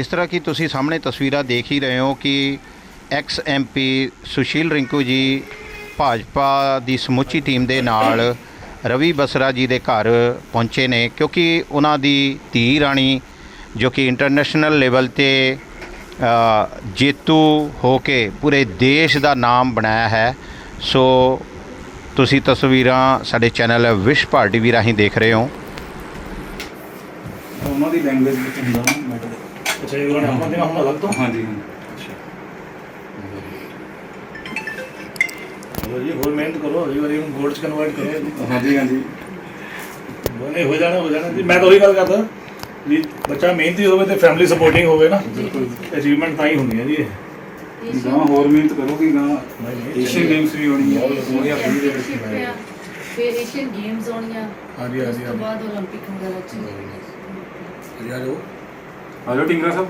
ਜਿਸ ਤਰ੍ਹਾਂ ਕਿ ਤੁਸੀਂ ਸਾਹਮਣੇ ਤਸਵੀਰਾਂ ਦੇਖ ਹੀ ਰਹੇ ਹੋ ਕਿ ਐਕਸ ਐਮਪੀ ਸੁਸ਼ੀਲ ਰਿੰਕੂ ਜੀ ਭਾਜਪਾ ਦੀ ਸਮੁੱਚੀ ਟੀਮ ਦੇ ਨਾਲ ਰਵੀ ਬਸਰਾ ਜੀ ਦੇ ਘਰ ਪਹੁੰਚੇ ਨੇ, ਕਿਉਂਕਿ ਉਹਨਾਂ ਦੀ ਧੀ ਰਾਣੀ ਜੋ ਕਿ ਇੰਟਰਨੈਸ਼ਨਲ ਲੈਵਲ ਤੇ ਜੇਤੂ ਹੋ ਕੇ ਪੂਰੇ ਦੇਸ਼ ਦਾ ਨਾਮ ਬਣਾਇਆ ਹੈ। ਸੋ ਤੁਸੀਂ ਤਸਵੀਰਾਂ ਸਾਡੇ ਚੈਨਲ ਵਿਸ਼ ਪਾਰਟੀ ਵੀ ਰਾਹੀਂ ਦੇਖ ਰਹੇ ਹੋ। ਉਹਨਾਂ ਦੀ ਲੈਂਗੁਏਜ ਵਿੱਚ ਹੁੰਦਾ ਨਾ ਅੱਛਾ ਇਹ ਉਹਨਾਂ ਨੇ ਆਪਾਂ ਦੇ ਨਾਮ ਅਲੱਗ ਤੋਂ ਹਾਂਜੀ ਹਾਂਜੀ ਚਲੋ ਜੀ ਹੋਰ ਮਿਹਨਤ ਕਰੋ ਅਗਲੀ ਵਾਰੀ ਨੂੰ ਗੋਲਡ ਚ ਕਨਵਰਟ ਕਰੋ ਜੀ ਹਾਂਜੀ ਹਾਂਜੀ ਬਨੇ ਹੋ ਜਾਣਾ ਹੋ ਜਾਣਾ ਜੀ ਮੈਂ ਤਾਂ ਉਹੀ ਗੱਲ ਕਰਦਾ ਵੀ ਬੱਚਾ ਮਿਹਨਤੀ ਹੋਵੇ ਤੇ ਫੈਮਿਲੀ ਸਪੋਰਟਿੰਗ ਹੋਵੇ ਨਾ ਅਚੀਵਮੈਂਟ ਤਾਂ ਹੀ ਹੁੰਦੀ ਹੈ ਜੀ ਇਹ ਗਾਂ ਹੋਰ ਮਿਹਨਤ ਕਰੋਗੇ ਗਾਂ ਨਹੀਂ, ਏਸ਼ੀਅਨ ਗੇਮਸ ਵੀ ਹੋਣੀ ਹੈ 2020 ਦੇ ਵਿੱਚ ਚੈਂਪੀਅਨਸ਼ਿਪ ਆ ਫਿਰ ਏਸ਼ੀਅਨ ਗੇਮਸ ਹੋਣੀਆਂ ਹਾਂਜੀ ਉਸ ਹਾਂਜੀ ਤੋਂ ਬਾਅਦ 올림픽 ਵਗੈਰਾ ਚ ਹਾਂਜੀ ਆ ਜਾਓ ਆ ਜਾਓ ਟਿੰਗਰਾ ਸਾਹਿਬ।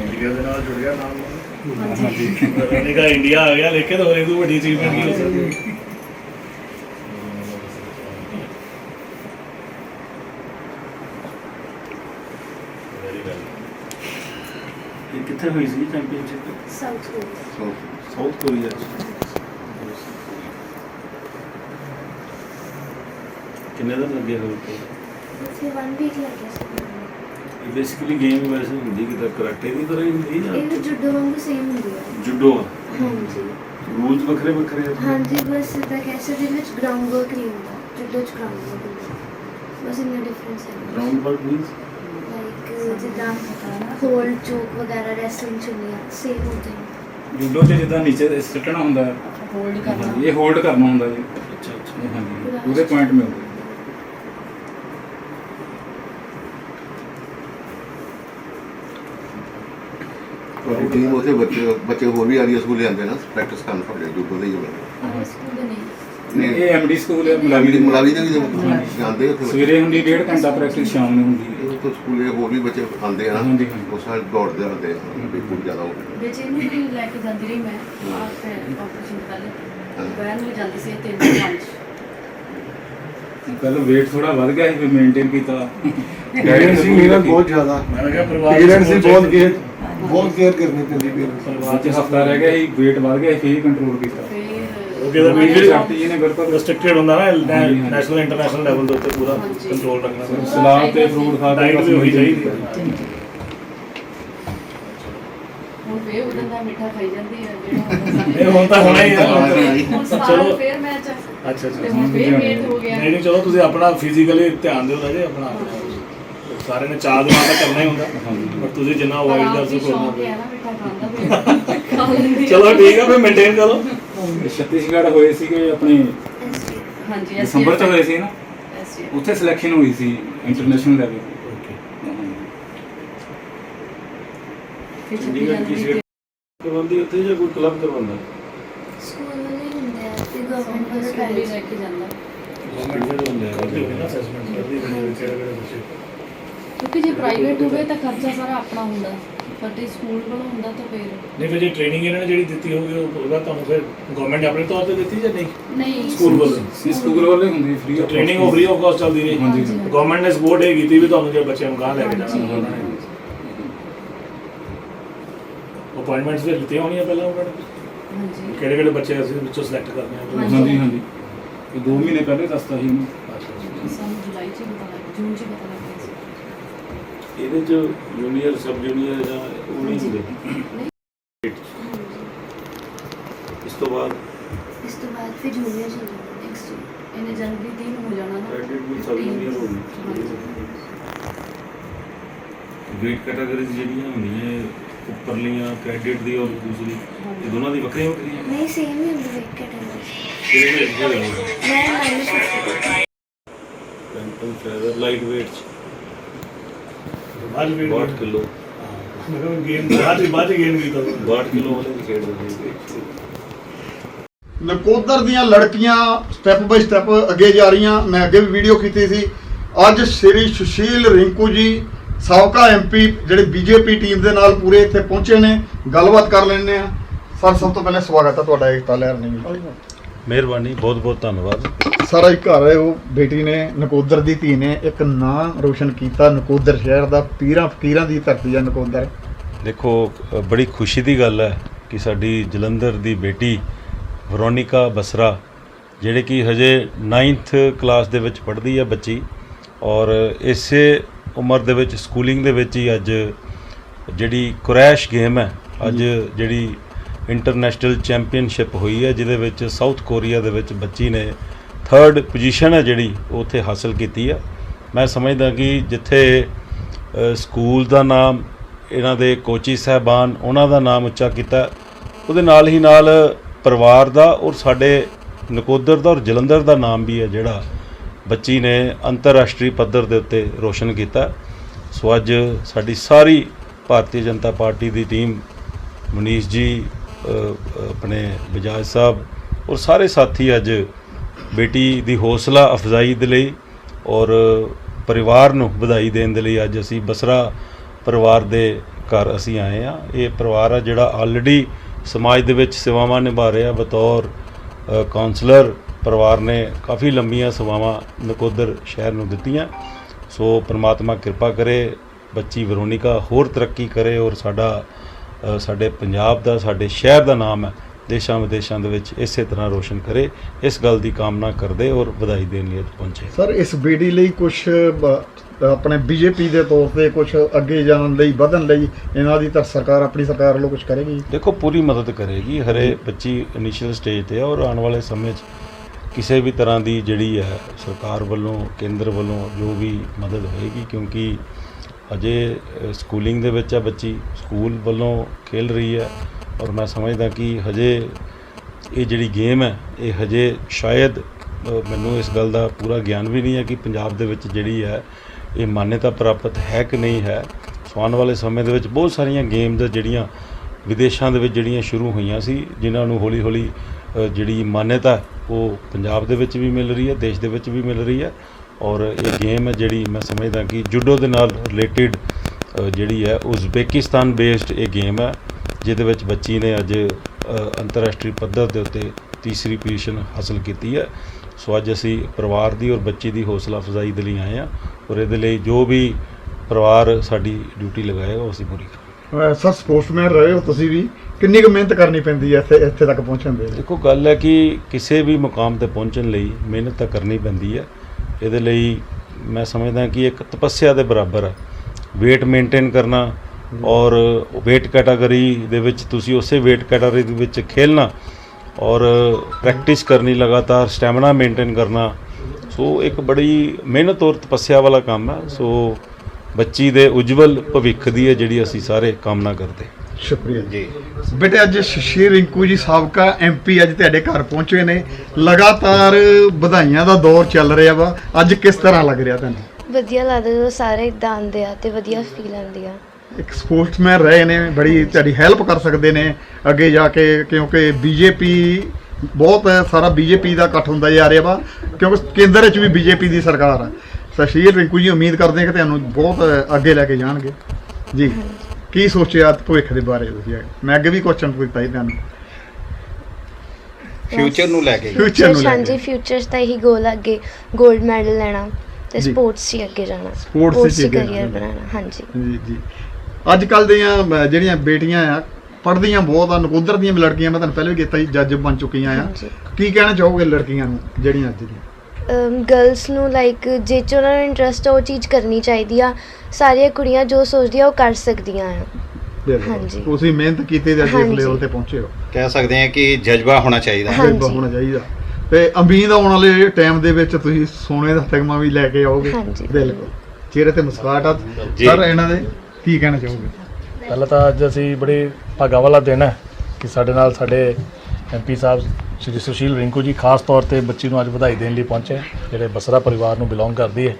ਇੰਡੀਆ ਦੇ ਨਾਲ ਜੁੜ ਗਿਆ ਨਾਮ। ਹਾਂਜੀ। ਰਣੀ ਦਾ ਇੰਡੀਆ ਆ ਗਿਆ ਲੇਕਿਨ ਹੋਰ ਇਹ ਤੋਂ ਵੱਡੀ ਅਚੀਵਮੈਂਟ ਕੀ ਹੋ ਸਕਦੀ। ਹੈ ਵੈਰੀ ਵੈਲ ਇਹ ਕਿੱਥੇ ਹੋਈ ਸੀ championship South Korea South Korea ਚ ਕਿੰਨੇ ਦਿਨ ਲੱਗੇ ਹੋਏ ਤੇ ਇੱਥੇ 1 ਵੀਕ ਲੱਗਿਆ ਸੀ। ਇਹ ਬੇਸਿਕਲੀ ਗੇਮ ਵੈਸੇ ਹੁੰਦੀ ਕਿ ਤਾਂ ਕਰਾਟੇ ਦੀ ਤਰ੍ਹਾਂ ਹੀ ਹੁੰਦੀ ਜਾਂ? ਇਹ ਜੁਡੋ ਵਾਂਗੂ ਸੇਮ ਹੁੰਦੀ ਹੈ। ਜੁਡੋ ਹਾਂਜੀ। ਰੂਲਸ ਵੱਖਰੇ ਵੱਖਰੇ ਆ? ਹਾਂਜੀ ਬਸ ਕਹਿ ਸਕਦੇ ਹਾਂ, ਵਿੱਚ ਗਰਾਊਂਡ ਵਰਕ ਨਹੀਂ ਹੁੰਦਾ ਜੁਡੋ ਚ ਗਰਾਊਂਡ ਵਰਕ ਹੁੰਦਾ। ਬਸ ਇੰਨਾ ਡਿਫਰੈਂਸ ਹੈ। ਰਾਉਂਡ ਵਰਕ ਮੀਨਸ ਲਾਈਕ ਜਿੱਦਾਂ ਹੋਲਡ ਚੋਕ ਵਗੈਰਾ ਰੈਸਲਿੰਗ ਚ ਹੁੰਦੀਆਂ ਸੇਮ ਹੁੰਦੇ ਨੇ ਜੂਡੋ 'ਚ ਜਿੱਦਾਂ ਨੀਚੇ ਸਿੱਟਣਾ ਹੁੰਦਾ ਹੈ, ਹੋਲਡ ਕਰਨਾ। ਇਹ ਹੋਲਡ ਕਰਨਾ ਹੁੰਦਾ ਜੀ। ਅੱਛਾ ਅੱਛਾ। ਹਾਂਜੀ ਉਹਦੇ ਪੁਆਇੰਟ ਮਿਲਦੇ ਤੁਹਾਡੀ ਟੀਮ ਉੱਥੇ ਬੱਚੇ ਬੱਚੇ ਹੋਰ ਵੀ ਆ ਰਹੀ ਸਕੂਲੇ ਆਉਂਦੇ ਨਾ ਪ੍ਰੈਕਟਿਸ ਕਰਨ ਤੁਹਾਡੇ ਜੁੱਡੋ ਦੇ ਹੀ ਹੋਣੇ ਇਹ ਐਮਡੀ ਸਕੂਲ ਹੈ ਮਲਾਵੀ ਦੇ ਮਲਾਵੀ ਦੇ ਵੀ ਜਾਂਦੇ ਉੱਥੇ ਬੱਚੇ। ਸਵੇਰੇ ਹੁੰਦੀ ਡੇਢ ਘੰਟਾ ਪ੍ਰੈਕਟਿਸ ਸ਼ਾਮ ਨੂੰ ਹੁੰਦੀ ਹੈ। ਇਹ ਉੱਥੇ ਸਕੂਲੇ ਹੋਰ ਵੀ ਬੱਚੇ ਆਉਂਦੇ ਆ ਨਾ ਹਾਂਜੀ, ਹਾਂਜੀ। ਉਸ ਨਾਲ ਦੌੜਦੇ ਆਉਂਦੇ ਆ ਵੀ ਬਹੁਤ ਜ਼ਿਆਦਾ ਹੋ ਗਿਆ। ਵਿੱਚ ਇਹਨੂੰ ਵੀ ਲੈ ਕੇ ਜਾਂਦੀ ਰਹੀ ਮੈਂ ਤੇ ਆਪਰੇਸ਼ਨ ਪਹਿਲੇ ਹਾਂ। ਬੈਨ ਵੀ ਜਾਂਦੀ ਸੀ ਤਿੰਨ ਤੋਂ ਪੰਜ ਪਹਿਲਾਂ weight ਥੋੜਾ ਵੱਧ ਗਿਆ ਸੀ ਫਿਰ ਮੇਨਟੇਨ ਕੀਤਾ। ਪੇਰੈਂਟਸ ਹੀ ਮੇਰਾ ਬਹੁਤ ਜ਼ਿਆਦਾ। ਮੈਂ ਕਿਹਾ ਪਰਿਵਾਰ ਪੇਰੈਂਟਸ support ਬਹੁਤ ਕੇਅਰ ਬਹੁਤ ਕੇਅਰ ਕਰਨੀ ਪੈਂਦੀ ਪਰਿਵਾਰ ਅੱਜ ਹਫਤਾ ਰਹਿ ਗਿਆ ਸੀ weight ਵੱਧ ਗਿਆ ਫਿਰ ਕੰਟਰੋਲ ਕੀਤਾ। ਤਾਂ ਹਮਾਰੇ ਵੀਡੀਓ ਸ਼ੌਕ- ਸ਼ਕਤੀ ਜੀ ਨੇ ਬਿਲਕੁਲ। ਰੈਸਟ੍ਰਿਕਟਡ ਹੁੰਦਾ ਨਾ। ਨੈਸ਼ਨਲ ਇੰਟਰਨੈਸ਼ਨਲ ਲੈਵਲ ਦੇ ਉੱਤੇ ਪੂਰਾ। ਕੰਟਰੋਲ ਰੱਖਣਾ। ਸਲਾਦ ਤੇ ਫਰੂਟ ਖਾ ਕੇ Diet ਵੀ ਹੋਣੀ ਚਾਹੀਦੀ ਹੈ। ਹੁਣ ਫੇਰ ਉਦੋਂ ਦਾ ਮਿੱਠਾ ਖਾਈ ਜਾਂਦੀ ਹੈ ਜਿਹੜਾ ਇਹ ਹੁਣ ਤਾਂ ਹੋਣਾ ਹੀ ਹੈ ਚਲੋ। ਫੇਰ ਮੈਚ ਅੱਛਾ ਤੇ ਅੱਛਾ ਹੁਣ ਫੇਰ ਵੇਟ ਹੋ ਗਿਆ। ਨਹੀਂ ਨਹੀਂ ਚਲੋ ਤੁਸੀਂ ਆਪਣਾ ਫਿਜ਼ੀਕਲੀ ਧਿਆਨ ਦਿਓ ਰਾਜੇ ਆਪਣਾ ਸਾਰੇ ਨੇ ਚਾਹ ਦੇ ਨਾਲ ਤਾਂ ਕਰਨਾ ਹੀ ਹੁੰਦਾ ਪਰ ਤੁਸੀਂ ਜਿੰਨਾ ਅਵੋਇਡ ਕਰ ਸਕੋ ਉਹਨਾਂ। ਚਲੋ ਠੀਕ ਆ ਫਿਰ ਮੇਨਟੇਨ ਕਰੋ। ਛੱਤੀਸਗੜ੍ਹ ਹੋਏ ਸੀਗੇ ਆਪਣੇ ਹਾਂਜੀ ਦਸੰਬਰ ਚ ਹੋਏ ਸੀ ਨਾ? ਉੱਥੇ ਸਿਲੈਕਸ਼ਨ ਹੋਈ ਸੀ ਇੰਟਰਨੈਸ਼ਨਲ ਲੈਵਲ ਤੇ ਕਰਵਾਉਂਦੀ ਉੱਥੇ ਜਾਂ ਕੋਈ ਕਲੱਬ ਕਰਵਾਉਂਦਾ? ਸਕੂਲ ਵਾਲੇ ਹੁੰਦੇ ਆ ਤੇ ਗਵਰਨਮੈਂਟ ਗਵਰਨਮੈਂਟ ਵੱਲੋਂ ਲੈ ਕੇ ਜਾਂਦਾ। ਕਰਦੀ ਹੋਣੀ ਨਾ assessment ਕਰਦੀ ਹੋਣੀ ਵੀ ਕਿਹੜੇ ਕਿਹੜੇ ਬੱਚੇ? ਕਿਉਂਕਿ ਜੇ ਪ੍ਰਾਈਵੇਟ ਹੋਵੇ ਤਾਂ ਖਰਚਾ ਸਾਰਾ ਆਪਣਾ ਹੁੰਦਾ। ਪਰ ਜੇ ਸਕੂਲ ਵੱਲੋਂ ਹੁੰਦਾ ਤਾਂ ਫਿਰ ਨਹੀਂ ਫਿਰ ਜੇ ਟ੍ਰੇਨਿੰਗ ਇਹਨਾਂ ਨੇ ਜਿਹੜੀ ਦਿੱਤੀ ਹੋਊਗੀ ਉਹ ਉਹਦਾ ਤੁਹਾਨੂੰ ਫਿਰ ਗਵਰਨਮੈਂਟ ਆਪਣੇ ਤੌਰ ਤੇ ਦਿੱਤੀ ਜਾਂ ਨਹੀਂ? ਨਹੀਂ। ਸਕੂਲ ਵੱਲੋਂ। ਸੀ ਸਕੂਲ ਵਾਲੇ ਹੁੰਦੀ ਫ੍ਰੀ ਟ੍ਰੇਨਿੰਗ ਉਹ ਫ੍ਰੀ ਆਫ ਕਾਸਟ ਚੱਲਦੀ ਰਹੀ। ਹਾਂਜੀ। ਗਵਰਨਮੈਂਟ ਨੇ ਸਪੋਰਟ ਇਹ ਕੀਤੀ ਵੀ ਤੁਹਾਨੂੰ ਜੇ ਬੱਚਿਆਂ ਨੂੰ ਗਾਹ ਲੈ ਕੇ ਜਾਣਾ। ਉਹਨਾਂ ਨੇ ਅਪਾਇੰਟਮੈਂਟਸ ਵੀ ਦਿੱਤੀਆਂ ਹੋਣੀਆਂ ਪਹਿਲਾਂ ਉਹਨਾਂ ਨੇ। ਹਾਂਜੀ। ਕਿਹੜੇ ਕਿਹੜੇ ਬੱਚੇ ਅਸੀਂ ਵਿੱਚੋਂ ਸਿਲੈਕਟ ਕਰਨੇ ਆ? ਹਾਂਜੀ। ਹਾਂਜੀ ਇਹ 2 ਮਹੀਨੇ ਪਹਿਲੇ ਦੱਸਤਾ ਸੀ ਇਹਨੂੰ। ਸਾਨੂੰ ਜੁਲਾਈ ਚ ਹੀ ਪਤਾ ਲੱਗ ਜੂਨ ਚ ਹੀ ਪਤਾ ਇਹਦੇ ਚ ਜੂਨੀਅਰ ਸਬ ਜੂਨੀਅਰ ਜਾਂ ਉਹ ਨਹੀਂ ਹੁੰਦੇ? ਇਸ ਤੋਂ ਬਾਅਦ? ਇਸ ਤੋਂ ਬਾਅਦ ਫਿਰ ਜੂਨੀਅਰ ਚੱਲਦਾ ਨੈਕਸਟ ਇਹਨੇ ਜਨਵਰੀ 3 ਨੂੰ ਹੋ ਜਾਣਾ ਨਾ ਕ੍ਰੈਡਿਟ ਵੀ ਸਬ ਜੂਨੀਅਰ ਹੋ ਗਈ। ਗ੍ਰੇਡ ਕੈਟਾਗਰੀਜ਼ ਜਿਹੜੀਆਂ ਹੁੰਦੀਆਂ ਉੱਪਰਲੀਆਂ ਕ੍ਰੈਡਿਟ ਦੀ ਔਰ ਦੂਸਰੀ ਇਹ ਦੋਨਾਂ ਦੀ ਵੱਖਰੀਆਂ ਵੱਖਰੀਆਂ? ਨਹੀਂ ਸੇਮ ਹੀ ਹੁੰਦੀ ਵੇਟ ਕੈਟਾਗਰੀ ਕਿਹੜੇ ਵਿੱਚ ਮੈਂ ਮਾਈਨਸ 50 ਪੈਂਟਨ ਫੈਦਰ ਲਾਈਟ weight ਬਾਅਦ ਵਿੱਚ 62 ਕਿਲੋ। ਮੈਂ ਕਿਹਾ ਗੇਮ ਬਾਅਦ ਵਿੱਚ ਬਾਅਦ ਗੇਮ ਕੀਤਾ 62 ਕਿਲੋ ਵਾਲੇ ਦੀ ਖੇਡ ਹੁੰਦੀ ਹੈ ਨਕੋਦਰ ਦੀਆਂ ਲੜਕੀਆਂ ਸਟੈਪ ਬਾਈ ਸਟੈਪ ਅੱਗੇ ਜਾ ਰਹੀਆਂ। ਮੈਂ ਅੱਗੇ ਵੀ ਵੀਡੀਓ ਕੀਤੀ ਸੀ। ਅੱਜ ਸ਼੍ਰੀ ਸੁਸ਼ੀਲ ਰਿੰਕੂ ਜੀ ਸਾਬਕਾ ਐਮਪੀ ਜਿਹੜੇ ਬੀਜੇਪੀ ਟੀਮ ਦੇ ਨਾਲ ਪੂਰੇ ਇੱਥੇ ਪਹੁੰਚੇ ਨੇ। ਗੱਲਬਾਤ ਕਰ ਲੈਣੇ ਆ ਸਰ ਸਭ ਤੋਂ ਪਹਿਲਾਂ ਸਵਾਗਤ ਹੈ ਤੁਹਾਡਾ ਏਕਤਾ ਲਹਿਰ ਨਹੀਂ ਮਿਹਰਬਾਨੀ ਬਹੁਤ ਬਹੁਤ ਧੰਨਵਾਦ। ਸਾਰਾ ਇੱਕ ਘਰ ਹੈ ਉਹ ਬੇਟੀ ਨੇ ਨਕੋਦਰ ਦੀ ਧੀ ਨੇ ਇੱਕ ਨਾਂ ਰੋਸ਼ਨ ਕੀਤਾ ਨਕੋਦਰ ਸ਼ਹਿਰ ਦਾ ਪੀਰਾਂ ਫਕੀਰਾਂ ਦੀ ਧਰਤੀ ਹੈ ਨਕੋਦਰ। ਦੇਖੋ ਬੜੀ ਖੁਸ਼ੀ ਦੀ ਗੱਲ ਹੈ ਕਿ ਸਾਡੀ ਜਲੰਧਰ ਦੀ ਬੇਟੀ ਵਰੋਨਿਕਾ ਬਸਰਾ ਜਿਹੜੇ ਕਿ ਹਜੇ 9th ਕਲਾਸ ਦੇ ਵਿੱਚ ਪੜ੍ਹਦੀ ਹੈ ਬੱਚੀ ਔਰ ਇਸੇ ਉਮਰ ਦੇ ਵਿੱਚ ਸਕੂਲਿੰਗ ਦੇ ਵਿੱਚ ਹੀ ਅੱਜ ਜਿਹੜੀ ਕੁਰੈਸ਼ ਗੇਮ ਹੈ ਅੱਜ ਜਿਹੜੀ ਇੰਟਰਨੈਸ਼ਨਲ ਚੈਂਪੀਅਨਸ਼ਿਪ ਹੋਈ ਹੈ, ਜਿਹਦੇ ਵਿੱਚ ਸਾਊਥ ਕੋਰੀਆ ਦੇ ਵਿੱਚ ਬੱਚੀ ਨੇ ਥਰਡ ਪੋਜੀਸ਼ਨ ਹੈ ਜਿਹੜੀ ਉਹ ਉੱਥੇ ਹਾਸਲ ਕੀਤੀ ਹੈ। ਮੈਂ ਸਮਝਦਾ ਕਿ ਜਿੱਥੇ ਸਕੂਲ ਦਾ ਨਾਮ, ਇਹਨਾਂ ਦੇ ਕੋਚੀ ਸਾਹਿਬਾਨ, ਉਹਨਾਂ ਦਾ ਨਾਮ ਉੱਚਾ ਕੀਤਾ, ਉਹਦੇ ਨਾਲ ਹੀ ਨਾਲ ਪਰਿਵਾਰ ਦਾ ਔਰ ਸਾਡੇ ਨਕੋਦਰ ਦਾ ਔਰ ਜਲੰਧਰ ਦਾ ਨਾਮ ਵੀ ਹੈ, ਜਿਹੜਾ ਬੱਚੀ ਨੇ ਅੰਤਰਰਾਸ਼ਟਰੀ ਪੱਧਰ ਦੇ ਉੱਤੇ ਰੋਸ਼ਨ ਕੀਤਾ। ਸੋ ਅੱਜ ਸਾਡੀ ਸਾਰੀ ਭਾਰਤੀ ਜਨਤਾ ਪਾਰਟੀ ਦੀ ਟੀਮ ਮਨੀਸ਼ ਜੀ ਆਪਣੇ ਬਜਾਜ ਸਾਹਿਬ ਔਰ ਸਾਰੇ ਸਾਥੀ ਅੱਜ ਬੇਟੀ ਦੀ ਹੌਸਲਾ ਅਫਜ਼ਾਈ ਦੇ ਲਈ ਔਰ ਪਰਿਵਾਰ ਨੂੰ ਵਧਾਈ ਦੇਣ ਦੇ ਲਈ ਅੱਜ ਅਸੀਂ ਬਸਰਾ ਪਰਿਵਾਰ ਦੇ ਘਰ ਅਸੀਂ ਆਏ ਆ ਇਹ ਪਰਿਵਾਰ ਆ ਜਿਹੜਾ ਆਲਰੇਡੀ ਸਮਾਜ ਦੇ ਵਿੱਚ ਸੇਵਾਵਾਂ ਨਿਭਾ ਰਿਹਾ। ਬਤੌਰ ਅ, ਕਾਉਂਸਲਰ ਪਰਿਵਾਰ ਨੇ ਕਾਫੀ ਲੰਬੀਆਂ ਸੇਵਾਵਾਂ ਨਕੋਦਰ ਸ਼ਹਿਰ ਨੂੰ ਦਿੱਤੀਆਂ। ਸੋ ਪ੍ਰਮਾਤਮਾ ਕਿਰਪਾ ਕਰੇ ਬੱਚੀ ਵਰੋਨਿਕਾ ਹੋਰ ਤਰੱਕੀ ਕਰੇ ਔਰ ਸਾਡਾ ਸਾਡੇ ਪੰਜਾਬ ਦਾ ਸਾਡੇ ਸ਼ਹਿਰ ਦਾ ਨਾਮ ਹੈ। ਦੇਸ਼ਾਂ ਵਿਦੇਸ਼ਾਂ ਦੇ ਵਿੱਚ ਇਸੇ ਤਰ੍ਹਾਂ ਰੋਸ਼ਨ ਕਰੇ ਇਸ ਗੱਲ ਦੀ ਕਾਮਨਾ ਕਰਦੇ ਔਰ ਵਧਾਈ ਦੇਣ ਲਈ ਪਹੁੰਚੇ। ਸਰ ਇਸ ਬੇਟੀ ਲਈ ਕੁਝ ਆਪਣੇ ਬੀਜੇਪੀ ਦੇ ਤੌਰ ਤੇ ਕੁਝ ਅੱਗੇ ਜਾਣ ਲਈ ਵਧਣ ਲਈ ਇਹਨਾਂ ਦੀ ਤਾਂ ਸਰਕਾਰ ਆਪਣੀ ਸਰਕਾਰ ਵੱਲੋਂ ਕੁਝ ਕਰੇਗੀ? ਦੇਖੋ ਪੂਰੀ ਮਦਦ ਕਰੇਗੀ। ਹਰੇ ਬੱਚੀ ਇਨੀਸ਼ੀਅਲ ਸਟੇਜ ਤੇ ਔਰ ਆਉਣ ਵਾਲੇ ਸਮੇਂ 'ਚ ਕਿਸੇ ਵੀ ਤਰ੍ਹਾਂ ਦੀ ਜਿਹੜੀ ਹੈ ਸਰਕਾਰ ਵੱਲੋਂ ਕੇਂਦਰ ਵੱਲੋਂ ਜੋ ਵੀ ਮਦਦ ਹੋਏਗੀ ਕਿਉਂਕਿ ਅਜੇ ਸਕੂਲਿੰਗ ਦੇ ਵਿੱਚ ਹੈ ਬੱਚੀ ਸਕੂਲ ਵੱਲੋਂ ਖੇਲ ਰਹੀ ਹੈ ਔਰ ਮੈਂ ਸਮਝਦਾ ਕਿ ਹਜੇ ਇਹ ਜਿਹੜੀ ਗੇਮ ਹੈ, ਇਹ ਹਜੇ ਸ਼ਾਇਦ ਮੈਨੂੰ ਇਸ ਗੱਲ ਦਾ ਪੂਰਾ ਗਿਆਨ ਵੀ ਨਹੀਂ ਹੈ ਕਿ ਪੰਜਾਬ ਦੇ ਵਿੱਚ ਜਿਹੜੀ ਹੈ, ਇਹ ਮਾਨਤਾ ਪ੍ਰਾਪਤ ਹੈ ਕਿ ਨਹੀਂ ਹੈ। ਸੋ ਆਉਣ ਵਾਲੇ ਸਮੇਂ ਦੇ ਵਿੱਚ ਬਹੁਤ ਸਾਰੀਆਂ ਗੇਮਸ ਜਿਹੜੀਆਂ ਵਿਦੇਸ਼ਾਂ ਦੇ ਵਿੱਚ ਜਿਹੜੀਆਂ ਸ਼ੁਰੂ ਹੋਈਆਂ ਸੀ, ਜਿਨ੍ਹਾਂ ਨੂੰ ਹੌਲੀ ਹੌਲੀ ਜਿਹੜੀ ਮਾਨਤਾ ਉਹ ਪੰਜਾਬ ਦੇ ਵਿੱਚ ਵੀ ਮਿਲ ਰਹੀ ਹੈ, ਦੇਸ਼ ਦੇ ਵਿੱਚ ਵੀ ਮਿਲ ਰਹੀ ਹੈ। ਔਰ ਇਹ ਗੇਮ ਹੈ ਜਿਹੜੀ ਮੈਂ ਸਮਝਦਾ ਕਿ ਜੁਡੋ ਦੇ ਨਾਲ ਰਿਲੇਟਡ ਜਿਹੜੀ ਹੈ ਉਜ਼ਬੇਕਿਸਤਾਨ ਬੇਸਡ ਇਹ ਗੇਮ ਹੈ ਜਿਹਦੇ ਵਿੱਚ ਬੱਚੀ ਨੇ ਅੱਜ ਅੰਤਰਰਾਸ਼ਟਰੀ ਪੱਧਰ ਦੇ ਉੱਤੇ ਤੀਸਰੀ ਪੋਜੀਸ਼ਨ ਹਾਸਲ ਕੀਤੀ ਹੈ। ਸੋ ਅੱਜ ਅਸੀਂ ਪਰਿਵਾਰ ਦੀ ਔਰ ਬੱਚੀ ਦੀ ਹੌਸਲਾ ਅਫਜ਼ਾਈ ਦੇ ਲਈ ਆਏ ਹਾਂ ਔਰ ਇਹਦੇ ਲਈ ਜੋ ਵੀ ਪਰਿਵਾਰ ਸਾਡੀ ਡਿਊਟੀ ਲਗਾਏਗਾ ਉਹ ਅਸੀਂ ਪੂਰੀ ਕਰਾਂਗੇ। ਸਰ ਸਪੋਰਟਸਮੈਨ ਰਹੇ ਹੋ ਤੁਸੀਂ ਵੀ? ਕਿੰਨੀ ਕੁ ਮਿਹਨਤ ਕਰਨੀ ਪੈਂਦੀ ਹੈ ਇੱਥੇ ਇੱਥੇ ਤੱਕ ਪਹੁੰਚਣ ਦੇ ਲਈ? ਦੇਖੋ ਗੱਲ ਹੈ ਕਿ ਕਿਸੇ ਵੀ ਮੁਕਾਮ ਤੇ ਪਹੁੰਚਣ ਲਈ ਮਿਹਨਤ ਤਾਂ ਕਰਨੀ ਪੈਂਦੀ ਹੈ। ਇਹਦੇ ਲਈ ਮੈਂ ਸਮਝਦਾ ਕਿ ਇੱਕ ਤਪੱਸਿਆ ਦੇ ਬਰਾਬਰ ਹੈ weight ਮੇਨਟੇਨ ਕਰਨਾ ਔਰ weight ਕੈਟਾਗਰੀ ਦੇ ਵਿੱਚ ਤੁਸੀਂ ਉਸੇ weight ਕੈਟਾਗਰੀ ਦੇ ਵਿੱਚ ਖੇਲਣਾ ਔਰ ਪ੍ਰੈਕਟਿਸ ਕਰਨੀ ਲਗਾਤਾਰ ਸਟੈਮਿਨਾ ਮੇਨਟੇਨ ਕਰਨਾ। ਸੋ ਇੱਕ ਬੜੀ ਮਿਹਨਤ ਔਰ ਤਪੱਸਿਆ ਵਾਲਾ ਕੰਮ ਹੈ ਸੋ ਬੱਚੀ ਦੇ ਉਜਵਲ ਭਵਿੱਖ ਦੀ ਹੈ ਜਿਹੜੀ ਅਸੀਂ ਸਾਰੇ ਕਾਮਨਾ ਕਰਦੇ ਸ਼ੁਕਰੀਆ ਜੀ। ਬੇਟੇ ਅੱਜ ਸ਼ਸ਼ੀਰ ਰਿੰਕੂ ਜੀ ਸਾਬਕਾ ਐਮਪੀ ਅੱਜ ਤੁਹਾਡੇ ਘਰ ਪਹੁੰਚੇ ਨੇ। ਲਗਾਤਾਰ ਵਧਾਈਆਂ ਦਾ ਦੌਰ ਚੱਲ ਰਿਹਾ ਵਾ। ਅੱਜ ਕਿਸ ਤਰ੍ਹਾਂ ਲੱਗ ਰਿਹਾ ਤੁਹਾਨੂੰ? ਵਧੀਆ ਲੱਗਦਾ ਜਦੋਂ ਸਾਰੇ ਇਦਾਂ ਆਉਂਦੇ ਆ ਤੇ ਵਧੀਆ ਫੀਲ ਆਉਂਦੀ ਆ। ਇੱਕ ਸਪੋਰਟਸਮੈਨ ਰਹੇ ਨੇ ਬੜੀ ਤੁਹਾਡੀ ਹੈਲਪ ਕਰ ਸਕਦੇ ਨੇ। ਅੱਗੇ ਜਾ ਕੇ ਕਿਉਂਕਿ ਬੀਜੇਪੀ ਬਹੁਤ ਸਾਰਾ ਬੀਜੇਪੀ ਦਾ ਇਕੱਠ ਹੁੰਦਾ ਜਾ ਰਿਹਾ ਵਾ। ਕਿਉਂਕਿ ਕੇਂਦਰ ਵਿੱਚ ਵੀ ਬੀਜੇਪੀ ਦੀ ਸਰਕਾਰ ਆ। ਸ਼ਸ਼ੀਰ ਰਿੰਕੂ ਜੀ ਉਮੀਦ ਕਰਦੇ ਕਿ ਤੁਹਾਨੂੰ ਬਹੁਤ ਅੱਗੇ ਲੈ ਕੇ ਜਾਣਗੇ। ਜੀ। ਕੀ ਸੋਚਿਆ ਭਵਿੱਖ ਦੇ ਬਾਰੇ ਤੁਸੀਂ? ਮੈਂ ਅੱਗੇ ਵੀ ਕੁਐਸਚਨ ਕੀਤਾ ਸੀ ਤੁਹਾਨੂੰ। ਫਿਊਚਰ ਨੂੰ ਲੈ ਕੇ। ਫਿਊਚਰ ਨੂੰ ਲੈ ਹਾਂਜੀ ਕੇ। ਫਿਊਚਰਸ ਦਾ ਇਹੀ ਗੋਲ ਆ ਅੱਗੇ। 골ਡ ਮੈਡਲ ਲੈਣਾ ਤੇ ਜੀ। ਸਪੋਰਟਸ 'ਚ ਹੀ ਅੱਗੇ ਜਾਣਾ। Sports 'ਚ ਹੀ ਅੱਗੇ ਕੈਰੀਅਰ ਜਾਣਾ। ਬਣਾਉਣਾ ਹਾਂਜੀ। ਜੀ ਜੀ। ਅੱਜ ਕੱਲ ਦੀਆਂ ਅਹ, ਜਿਹੜੀਆਂ ਬੇਟੀਆਂ ਆ ਪੜ੍ਹਦੀਆਂ ਬਹੁਤ ਆ ਨਕੋਦਰ ਦੀਆਂ ਵੀ ਲੜਕੀਆਂ ਮੈਂ ਤੁਹਾਨੂੰ ਪਹਿਲੇ ਵੀ ਕੀਤਾ ਸੀ ਜੱਜ ਬਣ ਚੁੱਕੀਆਂ ਆ। ਹਾਂਜੀ। ਕੀ ਕਹਿਣਾ ਚਾਹੋਗੇ ਲੜਕੀਆਂ ਨੂੰ ਜਿਹੜੀਆਂ ਅੱਜ ਦੀਆਂ? ਗਰਲਸ ਨੂੰ ਲਾਈਕ ਜੇ 'ਚ ਉਹਨਾਂ ਨੂੰ ਇੰਟਰਸਟ ਉਹ ਚੀਜ਼ ਕਰਨੀ ਚਾਹੀਦੀ ਆ ਸਾਰੀਆਂ ਕੁੜੀਆਂ ਜੋ ਸੋਚਦੀਆਂ ਉਹ ਕਰ ਸਕਦੀਆਂ ਆ ਬਿਲਕੁਲ। ਹਾਂਜੀ। ਤੁਸੀਂ ਮਿਹਨਤ ਕੀਤੀ ਤੇ ਅੱਜ ਇਸ ਹਾਂਜੀ। ਲੈਵਲ ਤੇ ਪਹੁੰਚੇ ਹੋ ਕਹਿ ਸਕਦੇ ਹਾਂ ਕਿ ਜਜ਼ਬਾ ਹੋਣਾ ਚਾਹੀਦਾ ਹੈ ਹਾਂਜੀ। ਬਿਲਕੁਲ ਹੋਣਾ ਚਾਹੀਦਾ ਤੇ ਉਮੀਦ ਆਉਣ ਵਾਲੇ ਟਾਈਮ ਦੇ ਵਿੱਚ ਤੁਸੀਂ ਸੋਨੇ ਦਾ ਤਗਮਾ ਵੀ ਲੈ ਕੇ ਆਓਗੇ ਹਾਂਜੀ। ਬਿਲਕੁਲ ਚਿਹਰੇ ਤੇ ਮੁਸਕਰਾਹਟ ਆ ਜੀ। ਸਰ ਇਹਨਾਂ ਦੇ ਕੀ ਕਹਿਣਾ ਚਾਹੋਗੇ ਪਹਿਲਾਂ ਤਾਂ ਅੱਜ ਅਸੀਂ ਬੜੇ ਭਾਗਾਂ ਵਾਲਾ ਦਿਨ ਹੈ ਕਿ ਸਾਡੇ ਨਾਲ ਸਾਡੇ ਐਮਪੀ ਸਾਹਿਬ ਸ਼੍ਰੀ ਸੁਸ਼ੀਲ ਰਿੰਕੂ ਜੀ ਖਾਸ ਤੌਰ ਤੇ ਬੱਚੀ ਨੂੰ ਅੱਜ ਵਧਾਈ ਦੇਣ ਲਈ ਪਹੁੰਚੇ ਜਿਹੜੇ ਬਸਰਾ ਪਰਿਵਾਰ ਨੂੰ ਬਿਲੋਂਗ ਕਰਦੀ ਹੈ।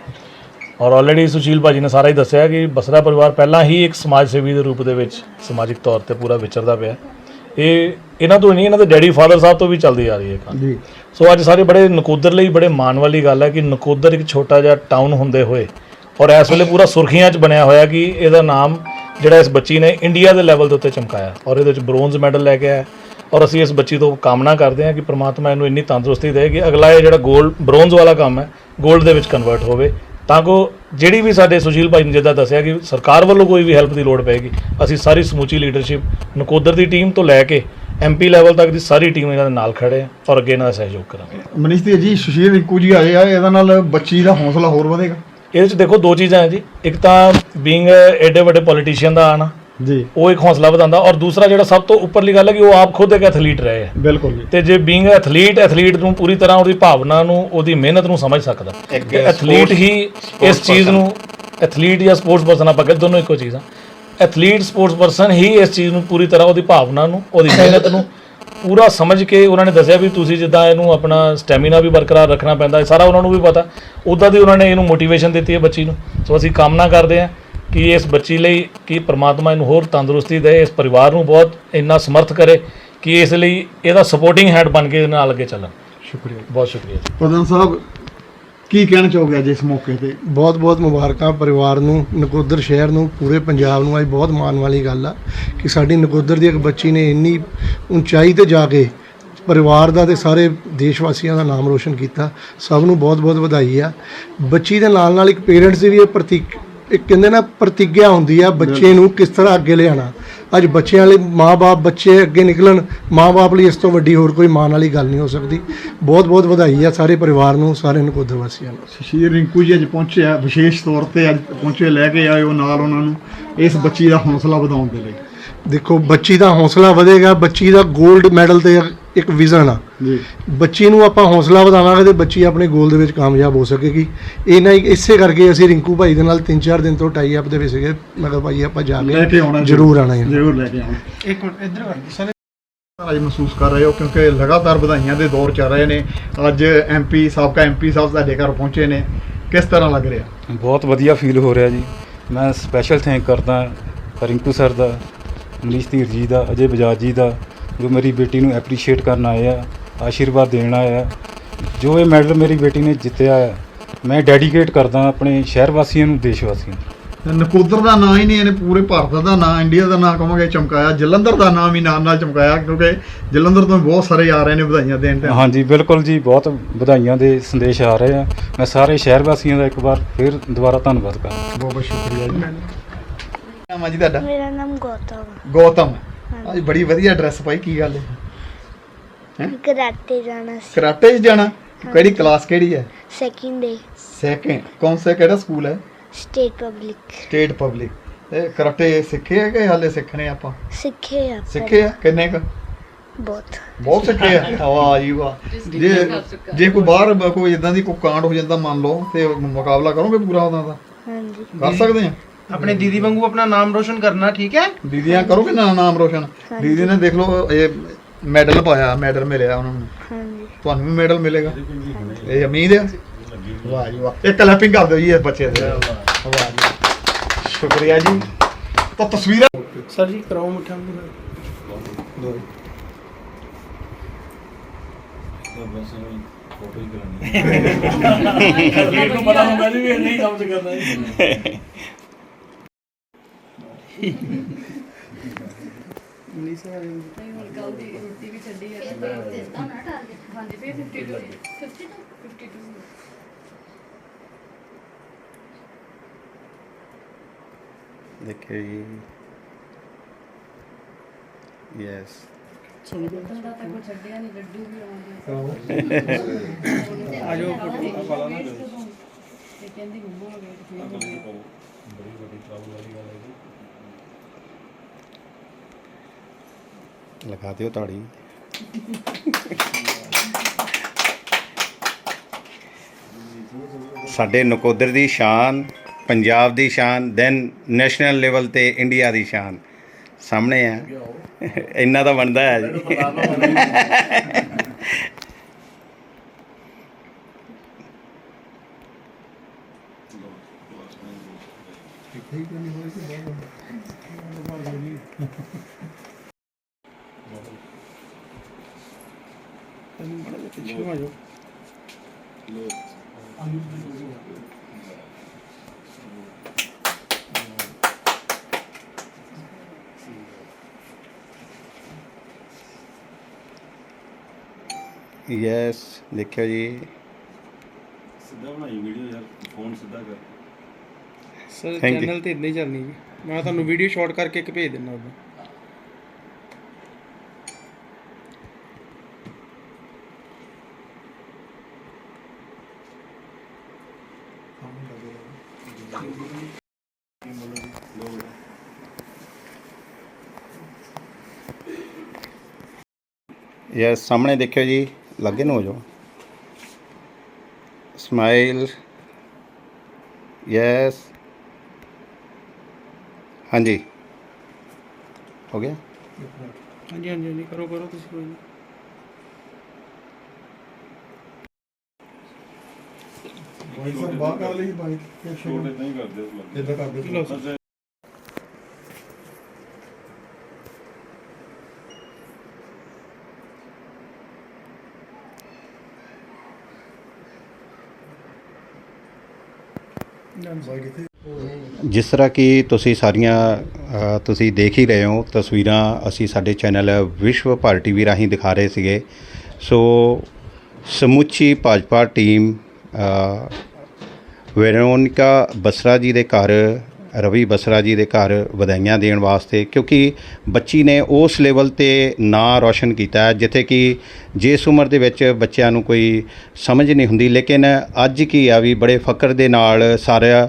ਔਰ ਆਲਰੇਡੀ ਸੁਸ਼ੀਲ ਭਾਜੀ ਨੇ ਸਾਰਾ ਹੀ ਦੱਸਿਆ ਕਿ ਬਸਰਾ ਪਰਿਵਾਰ ਪਹਿਲਾਂ ਹੀ ਇੱਕ ਸਮਾਜ ਸੇਵੀ ਦੇ ਰੂਪ ਦੇ ਵਿੱਚ ਸਮਾਜਿਕ ਤੌਰ ਤੇ ਪੂਰਾ ਵਿਚਰਦਾ ਪਿਆ। ਇਹ ਇਹਨਾਂ ਤੋਂ ਨਹੀਂ ਇਹਨਾਂ ਦੇ ਡੈਡੀ ਫਾਦਰ ਸਾਹਿਬ ਤੋਂ ਵੀ ਚੱਲਦੀ ਆ ਰਹੀ ਹੈ ਕਹਾਣੀ ਜੀ। ਸੋ ਅੱਜ ਸਾਰੇ ਬੜੇ ਨਕੋਦਰ ਲਈ ਬੜੇ ਮਾਣ ਵਾਲੀ ਗੱਲ ਹੈ ਕਿ ਨਕੋਦਰ ਇੱਕ ਛੋਟਾ ਜਿਹਾ ਟਾਊਨ ਹੁੰਦੇ ਹੋਏ ਔਰ ਇਸ ਵੇਲੇ ਪੂਰਾ ਸੁਰਖੀਆਂ 'ਚ ਬਣਿਆ ਹੋਇਆ ਕਿ ਇਹਦਾ ਨਾਮ ਜਿਹੜਾ ਇਸ ਬੱਚੀ ਨੇ ਇੰਡੀਆ ਦੇ ਲੈਵਲ ਦੇ ਉੱਤੇ ਚਮਕਾਇਆ। ਔਰ ਇਹਦੇ ਵਿੱਚ ਬ੍ਰੋਂਜ਼ ਮੈਡਲ ਲੈ ਕੇ ਆਇਆ। ਔਰ ਅਸੀਂ ਇਸ ਬੱਚੀ ਤੋਂ ਕਾਮਨਾ ਕਰਦੇ ਹਾਂ ਕਿ ਪ੍ਰਮਾਤਮਾ ਇਹਨੂੰ ਇੰਨੀ ਤੰਦਰੁਸਤੀ ਦੇ ਕਿ ਅਗਲਾ ਇਹ ਜਿਹੜਾ 골ਡ ਬ੍ਰੋਂਜ਼ ਵਾਲਾ ਕੰਮ ਹੈ 골ਡ ਦੇ ਵਿੱਚ ਕਨਵਰਟ ਹੋਵੇ। ਤਾਂ ਕੋ ਜਿਹੜੀ ਵੀ ਸਾਡੇ ਸੁਸ਼ੀਲ ਭਾਈ ਨੇ ਜਿੱਦਾਂ ਦੱਸਿਆ ਕਿ ਸਰਕਾਰ ਵੱਲੋਂ ਕੋਈ ਵੀ ਹੈਲਪ ਦੀ ਲੋੜ ਪਏਗੀ ਅਸੀਂ ਸਾਰੀ ਸਮੂਚੀ ਲੀਡਰਸ਼ਿਪ ਨਕੋਦਰ ਦੀ ਟੀਮ ਤੋਂ ਲੈ ਕੇ ਐਮਪੀ ਲੈਵਲ ਤੱਕ ਦੀ ਸਾਰੀ ਟੀਮ ਇਹਨਾਂ ਦੇ ਨਾਲ ਖੜੇ ਆ ਔਰ ਅੱਗੇ ਇਹਨਾਂ ਦਾ ਸਹਿਯੋਗ ਕਰਾਂਗੇ। ਮਨੀਸ਼ ਜੀ ਜੀ ਸੁਸ਼ੀਲ ਰਿੰਕੂ ਜੀ ਆਏ ਆ ਇਹਦੇ ਨਾਲ ਬੱਚੀ ਦਾ ਹੌਸਲਾ ਹੋਰ ਵਧੇਗਾ। ਇਹਦੇ ਵਿੱਚ ਦੇਖੋ ਦੋ ਚੀਜ਼ਾਂ ਹੈ ਜੀ। ਇੱਕ ਤਾਂ ਬੀਇੰਗ ਐਡੇ ਵੱਡੇ ਪੋਲੀਟੀਸ਼ੀਅਨ ਦਾ ਆਣਾ ਜੀ। ਉਹ ਇੱਕ ਹੌਸਲਾ ਵਧਾਉਂਦਾ ਔਰ ਦੂਸਰਾ ਜਿਹੜਾ ਸਭ ਤੋਂ ਉੱਪਰਲੀ ਗੱਲ ਹੈ ਕਿ ਉਹ ਆਪ ਖੁਦ ਇੱਕ ਐਥਲੀਟ ਰਹੇ ਹੈ। ਬਿਲਕੁਲ ਜੀ। ਤੇ ਜੇ ਬੀਇੰਗ ਐਥਲੀਟ ਐਥਲੀਟ ਨੂੰ ਪੂਰੀ ਤਰ੍ਹਾਂ ਉਹਦੀ ਭਾਵਨਾ ਨੂੰ ਉਹਦੀ ਮਿਹਨਤ ਨੂੰ ਸਮਝ ਸਕਦਾ। ਐਥਲੀਟ ਹੀ ਇਸ ਚੀਜ਼ ਨੂੰ ਐਥਲੀਟ ਜਾਂ ਸਪੋਰਟਸ ਪਰਸਨ ਆਪਾਂ ਕਹਿੰਦੇ ਦੋਨੋਂ ਇੱਕੋ ਚੀਜ਼ ਆ। ਐਥਲੀਟ ਸਪੋਰਟਸ ਪਰਸਨ ਹੀ ਇਸ ਚੀਜ਼ ਨੂੰ ਪੂਰੀ ਤਰ੍ਹਾਂ ਉਹਦੀ ਭਾਵਨਾ ਨੂੰ ਉਹਦੀ ਮਿਹਨਤ ਨੂੰ ਪੂਰਾ ਸਮਝ ਕੇ ਉਹਨਾਂ ਨੇ ਦੱਸਿਆ ਵੀ ਤੁਸੀਂ ਜਿੱਦਾਂ ਇਹਨੂੰ ਆਪਣਾ ਸਟੈਮਿਨਾ ਵੀ ਬਰਕਰਾਰ ਰੱਖਣਾ ਪੈਂਦਾ ਹੈ ਸਾਰਾ ਉਹਨਾਂ ਨੂੰ ਵੀ ਪਤਾ। ਉਦਾਂ ਦੀ ਉਹਨਾਂ ਨੇ ਇਹਨੂੰ ਮੋਟੀਵੇਸ਼ਨ ਦਿੱਤੀ ਹੈ ਬੱਚੀ ਨੂੰ। ਸੋ ਅਸੀਂ ਕਾਮਨਾ ਕਰਦੇ ਹਾਂ ਕਿ ਇਸ ਬੱਚੀ ਲਈ ਕਿ ਪ੍ਰਮਾਤਮਾ ਇਹਨੂੰ ਹੋਰ ਤੰਦਰੁਸਤੀ ਦੇ ਇਸ ਪਰਿਵਾਰ ਨੂੰ ਬਹੁਤ ਇੰਨਾ ਸਮਰਥ ਕਰੇ ਕਿ ਇਸ ਲਈ ਇਹਦਾ ਸਪੋਰਟਿੰਗ ਹੈਡ ਬਣ ਕੇ ਇਹਦੇ ਨਾਲ ਅੱਗੇ ਚੱਲਣ। ਸ਼ੁਕਰੀਆ। ਬਹੁਤ ਸ਼ੁਕਰੀਆ ਜੀ। ਪ੍ਰਧਾਨ ਸਾਹਿਬ ਕੀ ਕਹਿਣਾ ਚਾਹੋਗੇ ਅੱਜ ਇਸ ਮੌਕੇ ਤੇ? ਬਹੁਤ ਬਹੁਤ ਮੁਬਾਰਕਾਂ ਪਰਿਵਾਰ ਨੂੰ ਨਕੋਦਰ ਸ਼ਹਿਰ ਨੂੰ ਪੂਰੇ ਪੰਜਾਬ ਨੂੰ। ਅੱਜ ਬਹੁਤ ਮਾਣ ਵਾਲੀ ਗੱਲ ਆ ਕਿ ਸਾਡੀ ਨਕੋਦਰ ਦੀ ਇੱਕ ਬੱਚੀ ਨੇ ਇੰਨੀ ਉਚਾਈ ਤੇ ਜਾ ਕੇ ਪਰਿਵਾਰ ਦਾ ਤੇ ਸਾਰੇ ਦੇਸ਼ ਵਾਸੀਆਂ ਦਾ ਨਾਮ ਰੋਸ਼ਨ ਕੀਤਾ। ਸਭ ਨੂੰ ਬਹੁਤ ਬਹੁਤ ਵਧਾਈ ਆ। ਬੱਚੀ ਦੇ ਨਾਲ ਨਾਲ ਇੱਕ ਪੇਰੈਂਟਸ ਦੀ ਵੀ ਇਹ ਪ੍ਰਤੀਕ ਇੱਕ ਕਹਿੰਦੇ ਨਾ ਪ੍ਰਤੀਗਿਆ ਹੁੰਦੀ ਆ ਬੱਚੇ ਨੂੰ ਕਿਸ ਤਰ੍ਹਾਂ ਅੱਗੇ ਲਿਆਣਾ ਅੱਜ ਬੱਚਿਆਂ ਲਈ ਮਾਪੇ ਬੱਚੇ ਅੱਗੇ ਨਿਕਲਣ ਮਾਪੇ ਲਈ ਇਸ ਤੋਂ ਵੱਡੀ ਹੋਰ ਕੋਈ ਮਾਣ ਵਾਲੀ ਗੱਲ ਨਹੀਂ ਹੋ ਸਕਦੀ। ਬਹੁਤ ਬਹੁਤ ਵਧਾਈ ਆ ਸਾਰੇ ਪਰਿਵਾਰ ਨੂੰ ਸਾਰੇ ਨਕੋਦਰ ਵਾਸੀਆਂ ਨੂੰ। ਸੁਸ਼ੀਲ ਰਿੰਕੂ ਜੀ ਅੱਜ ਪਹੁੰਚੇ ਆ ਵਿਸ਼ੇਸ਼ ਤੌਰ ਤੇ ਅੱਜ ਪਹੁੰਚੇ ਲੈ ਕੇ ਆਏ ਉਹ ਨਾਲ ਉਹਨਾਂ ਨੂੰ ਇਸ ਬੱਚੀ ਦਾ ਹੌਸਲਾ ਵਧਾਉਣ ਦੇ ਲਈ। ਦੇਖੋ ਬੱਚੀ ਦਾ ਹੌਸਲਾ ਵਧੇਗਾ ਬੱਚੀ ਦਾ 골ਡ ਮੈਡਲ ਤੇ ਇੱਕ ਵਿਜ਼ਨ ਆ। ਜੀ। ਬੱਚੀ ਨੂੰ ਆਪਾਂ ਹੌਸਲਾ ਵਧਾਵਾਂਗੇ ਤੇ ਬੱਚੀ ਆਪਣੇ ਗੋਲ ਦੇ ਵਿੱਚ ਕਾਮਯਾਬ ਹੋ ਸਕੇਗੀ। ਇਹਨਾਂ ਹੀ ਇਸੇ ਕਰਕੇ ਅਸੀਂ ਰਿੰਕੂ ਭਾਈ ਦੇ ਨਾਲ 3-4 ਦਿਨ ਤੋਂ ਟਾਈ ਅਪ ਦੇ ਵਿੱਚ ਸੀਗੇ। ਮੈਂ ਕਿਹਾ ਭਾਈ ਆਪਾਂ ਜਾ ਲੈ ਕੇ ਕੇ ਆਉਣਾ ਜ਼ਰੂਰ ਆਣਾ ਹੈ ਜ਼ਰੂਰ ਲੈ ਕੇ ਆਉਣਾ। ਇੱਕ ਮਿੰਟ ਇੱਧਰ ਕਰ ਸਾਰੇ ਅੱਜ ਮਹਿਸੂਸ ਕਰ ਰਹੇ ਹੋ ਕਿਉਂਕਿ ਲਗਾਤਾਰ ਵਧਾਈਆਂ ਦੇ ਦੌਰ ਚੱਲ ਰਹੇ ਨੇ। ਅੱਜ ਐਮਪੀ ਸਾਬਕਾ ਐਮਪੀ ਸਾਹਿਬ ਤੁਹਾਡੇ ਘਰ ਪਹੁੰਚੇ ਨੇ। ਕਿਸ ਤਰ੍ਹਾਂ ਲੱਗ ਰਿਹਾ? ਬਹੁਤ ਵਧੀਆ ਫੀਲ ਹੋ ਰਿਹਾ ਜੀ। ਮੈਂ ਸਪੈਸ਼ਲ ਥੈਂਕ ਕਰਦਾ ਰਿੰਕੂ ਸਰ ਦਾ। ਮਨੀਸ਼ ਧੀਰ ਜੀ ਦਾ ਅਜੇ ਬਜਾਜ ਜੀ ਦਾ ਜੋ ਮੇਰੀ ਬੇਟੀ ਨੂੰ ਐਪਰੀਸ਼ੀਏਟ ਕਰਨ ਆਏ ਆ ਆਸ਼ੀਰਵਾਦ ਦੇਣ ਆਏ ਆ ਜੋ ਇਹ ਮੈਡਲ ਮੇਰੀ ਬੇਟੀ ਨੇ ਜਿੱਤਿਆ ਹੈ ਮੈਂ ਡੈਡੀਕੇਟ ਕਰਦਾ ਆਪਣੇ ਸ਼ਹਿਰ ਵਾਸੀਆਂ ਨੂੰ ਦੇਸ਼ ਵਾਸੀਆਂ ਨੂੰ। ਨਕੋਦਰ ਦਾ ਨਾਂ ਹੀ ਨਹੀਂ ਇਹਨੇ ਪੂਰੇ ਭਾਰਤ ਦਾ ਨਾਂ ਇੰਡੀਆ ਦਾ ਨਾਂ ਕਹਾਂਗੇ ਚਮਕਾਇਆ। ਜਲੰਧਰ ਦਾ ਨਾਮ ਵੀ ਨਾਲ ਨਾਲ ਚਮਕਾਇਆ ਕਿਉਂਕਿ ਜਲੰਧਰ ਤੋਂ ਬਹੁਤ ਸਾਰੇ ਆ ਰਹੇ ਨੇ ਵਧਾਈਆਂ ਦੇਣ ਤੇ। ਹਾਂਜੀ ਬਿਲਕੁਲ ਜੀ ਬਹੁਤ ਵਧਾਈਆਂ ਦੇ ਸੰਦੇਸ਼ ਆ ਰਹੇ ਆ। ਮੈਂ ਸਾਰੇ ਸ਼ਹਿਰ ਵਾਸੀਆਂ ਦਾ ਇੱਕ ਵਾਰ ਫਿਰ ਦੁਬਾਰਾ ਧੰਨਵਾਦ ਕਰਦਾ। ਬਹੁਤ ਬਹੁਤ ਸ਼ੁਕਰੀਆ ਜੀ। ਨਾਮ ਆ ਜੀ ਤੁਹਾਡਾ? ਮੇਰਾ ਨਾਮ ਗੌਤਮ ਗੌਤਮ। ਅੱਜ ਬੜੀ ਵਧੀਆ ਡਰੈਸ ਪਾਈ ਕੀ ਗੱਲ ਹੈ? ਕਰਾਟੇ ਜਾਣਾ ਸੀ। ਕਰਾਟੇ 'ਚ ਜਾਣਾ? ਕਿਹੜੀ ਕਲਾਸ ਕਿਹੜੀ ਹੈ? ਸੈਕਿੰਡ ਡੇ ਸੈਕਿੰਡ ਕੌਣ ਸੇ ਕਿਹੜਾ ਸਕੂਲ ਹੈ? ਸਟੇਟ ਪਬਲਿਕ ਸਟੇਟ ਪਬਲਿਕ ਇਹ ਕਰਾਟੇ ਸਿੱਖੇ ਆ ਕਿ ਹਾਲੇ ਸਿੱਖਣੇ ਆਪਾਂ? ਸਿੱਖੇ ਆ ਸਿੱਖੇ ਆ? ਕਿੰਨੇ ਕ? ਬਹੁਤ। ਬਹੁਤ ਸਿੱਖੇ ਆ? ਵਾਹ ਜੀ ਵਾਹ। ਜੇ ਜੇ ਕੋਈ ਬਾਹਰ ਕੋਈ ਇਦਾਂ ਦੀ ਕੋਈ ਕਾਂਡ ਹੋ ਜਾਂਦਾ ਮੰਨ ਲਓ ਤੇ ਮੁਕਾਬਲਾ ਕਰੋਗੇ ਪੂਰਾ ਉਹਦਾ ਦਾ ਹਾਂਜੀ। ਕਰ ਸਕਦੇ ਆ? ਆਪਣੇ ਦੀਦੀ ਵਾਂਗੂ ਆਪਣਾ ਨਾਮ ਰੋਸ਼ਨ ਕਰਨਾ ਠੀਕ ਹੈ? ਦੀਦੀਆਂ ਕਰੋਗੇ ਨਾ ਨਾਮ ਰੋਸ਼ਨ? ਦੀਦੀ ਨੇ ਦੇਖ ਲਓ ਇਹ ਮੈਡਲ ਪਾਇਆ ਮੈਡਲ ਮਿਲਿਆ ਉਹਨਾਂ ਨੂੰ। ਹਾਂਜੀ। ਤੁਹਾਨੂੰ ਵੀ ਮੈਡਲ ਮਿਲੇਗਾ। ਇਹ ਉਮੀਦ ਹੈ। ਵਾਹ ਜੀ ਵਾਹ। ਇੱਕ ਕਲੈਪਿੰਗ ਕਰ ਦਿਓ ਜੀ ਇਸ ਬੱਚੇ ਦੇ। ਵਾਹ ਜੀ। ਸ਼ੁਕਰੀਆ ਜੀ। ਤਾਂ ਤਸਵੀਰਾਂ ਸਰ ਜੀ ਕਰਾਓ ਮਿੱਠਾ ਦੋ ਫੋਟੋ ਹੀ ਕਰਾਣੀ ਨੂੰ ਪਤਾ ਹੁੰਦਾ ਜੀ ਵੀ ਨਹੀਂ ਸਮਝ ਕਰਦਾ ਜੀ। ਨਹੀਂ ਹੁਣ ਕੱਲ ਦੀ ਰੋਟੀ ਵੀ ਛੱਡੀ ਹੈ ਨਾ ਦਿੱਤਾ ਨਾ ਟਾਰਗੇਟ ਹਾਂਜੀ ਫਿਰ 52 52 52 ਦੇਖਿਓ ਜੀ। ਯੈਸ ਉਦੋਂ ਦਾ ਤੱਕ ਛੱਡਿਆ ਨਹੀਂ ਲੱਡੂ ਵੀ ਆਉਂਦੇ ਆ ਜਾਓ ਤੇ ਕਹਿੰਦੀ ਮੰਮਾ ਹੋ ਗਿਆ ਤੇ ਫਿਰ ਹੋ ਗਿਆ ਲਗਾ ਦਿਓ ਤਾੜੀ। ਸਾਡੇ ਨਕੋਦਰ ਦੀ ਸ਼ਾਨ ਪੰਜਾਬ ਦੀ ਸ਼ਾਨ ਦੈਨ ਨੈਸ਼ਨਲ ਲੈਵਲ ਤੇ ਇੰਡੀਆ ਦੀ ਸ਼ਾਨ। ਸਾਹਮਣੇ ਆ। ਇੰਨਾ ਤਾਂ ਬਣਦਾ ਹੈ ਜੀ ਪਿੱਛੇ ਨੂੰ ਆ ਜਾਓ ਯੈਸ ਦੇਖਿਓ ਜੀ। ਸਿੱਧਾ ਬਣਾਈ ਵੀਡੀਓ ਯਾਰ ਫੋਨ ਸਿੱਧਾ ਕਰ। Sir Thank you. ਚੈਨਲ ਤੇ ਇਦਾਂ ਹੀ ਚੱਲਣੀ ਜੀ। ਮੈਂ ਤੁਹਾਨੂੰ ਵੀਡੀਓ ਸ਼ਾਰਟ ਕਰਕੇ ਇੱਕ ਭੇਜ ਦਿੰਦਾ ਉਹਦਾ ਯੈਸ ਸਾਹਮਣੇ ਦੇਖਿਓ ਜੀ। ਲੱਗੇ ਨੂੰ ਹੋ ਜਾਓ। ਸਮਾਈਲ ਯੈਸ ਹਾਂਜੀ। ਹੋ ਗਿਆ? ਹਾਂਜੀ ਹਾਂਜੀ ਹਾਂਜੀ ਕਰੋ ਕਰੋ ਤੁਸੀਂ ਕੋਈ ਨਹੀਂ ਬਾਹਰ ਕਰ ਲਈ ਬਾਈ ਸ਼ੋਟ ਇਦਾਂ ਹੀ ਕਰਦੇ ਉਸ ਇਦਾਂ ਕਰ ਲਓ ਸਰ ਬਾਈ ਕਿੱਥੇ ਜਿਸ ਤਰ੍ਹਾਂ ਕਿ ਤੁਸੀਂ ਸਾਰੀਆਂ ਅ, ਤੁਸੀਂ ਦੇਖ ਹੀ ਰਹੇ ਹੋ ਤਸਵੀਰਾਂ ਅਸੀਂ ਸਾਡੇ ਚੈਨਲ ਵਿਸ਼ਵ ਭਰ ਟੀਵੀ ਰਾਹੀਂ ਦਿਖਾ ਰਹੇ ਸੀਗੇ। ਸੋ ਸਮੁੱਚੀ ਭਾਜਪਾ ਟੀਮ ਅ, ਵੈਰੋਨਿਕਾ ਬਸਰਾ ਜੀ ਦੇ ਘਰ ਰਵੀ ਬਸਰਾ ਜੀ ਦੇ ਘਰ ਵਧਾਈਆਂ ਦੇਣ ਵਾਸਤੇ, ਕਿਉਂਕਿ ਬੱਚੀ ਨੇ ਉਸ ਲੈਵਲ ਤੇ ਨਾਂ ਰੌਸ਼ਨ ਕੀਤਾ ਹੈ, ਜਿੱਥੇ ਕਿ ਜਿਸ ਉਮਰ ਦੇ ਵਿੱਚ ਬੱਚਿਆਂ ਨੂੰ ਕੋਈ ਸਮਝ ਨਹੀਂ ਹੁੰਦੀ। ਲੇਕਿਨ ਅੱਜ ਕੀ ਆ ਵੀ ਬੜੇ ਫਕਰ ਦੇ ਨਾਲ ਸਾਰਾ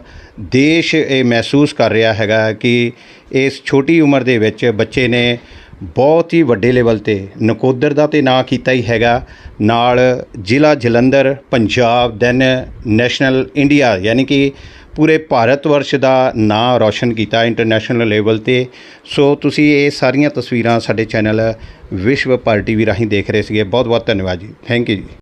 ਦੇਸ਼ ਇਹ ਮਹਿਸੂਸ ਕਰ ਰਿਹਾ ਹੈਗਾ ਕਿ ਇਸ ਛੋਟੀ ਉਮਰ ਦੇ ਵਿੱਚ ਬੱਚੇ ਨੇ ਬਹੁਤ ਹੀ ਵੱਡੇ ਲੈਵਲ ਤੇ ਨਕੋਦਰ ਦਾ ਤੇ ਨਾਂ ਕੀਤਾ ਹੀ ਹੈਗਾ। ਨਾਲ ਜ਼ਿਲ੍ਹਾ Jalandhar, Punjab then national India ਯਾਨੀ ਕਿ ਪੂਰੇ ਭਾਰਤ ਵਰਸ਼ ਦਾ ਨਾਂ ਰੌਸ਼ਨ ਕੀਤਾ ਇੰਟਰਨੈਸ਼ਨਲ ਲੈਵਲ ਤੇ। ਸੋ ਤੁਸੀਂ ਇਹ ਸਾਰੀਆਂ ਤਸਵੀਰਾਂ ਸਾਡੇ ਚੈਨਲ ਵਿਸ਼ਵ ਭਰ ਟੀਵੀ ਰਾਹੀਂ ਦੇਖ ਰਹੇ ਸੀਗੇ। ਬਹੁਤ ਬਹੁਤ ਧੰਨਵਾਦ ਜੀ। ਥੈਂਕ ਯੂ ਜੀ।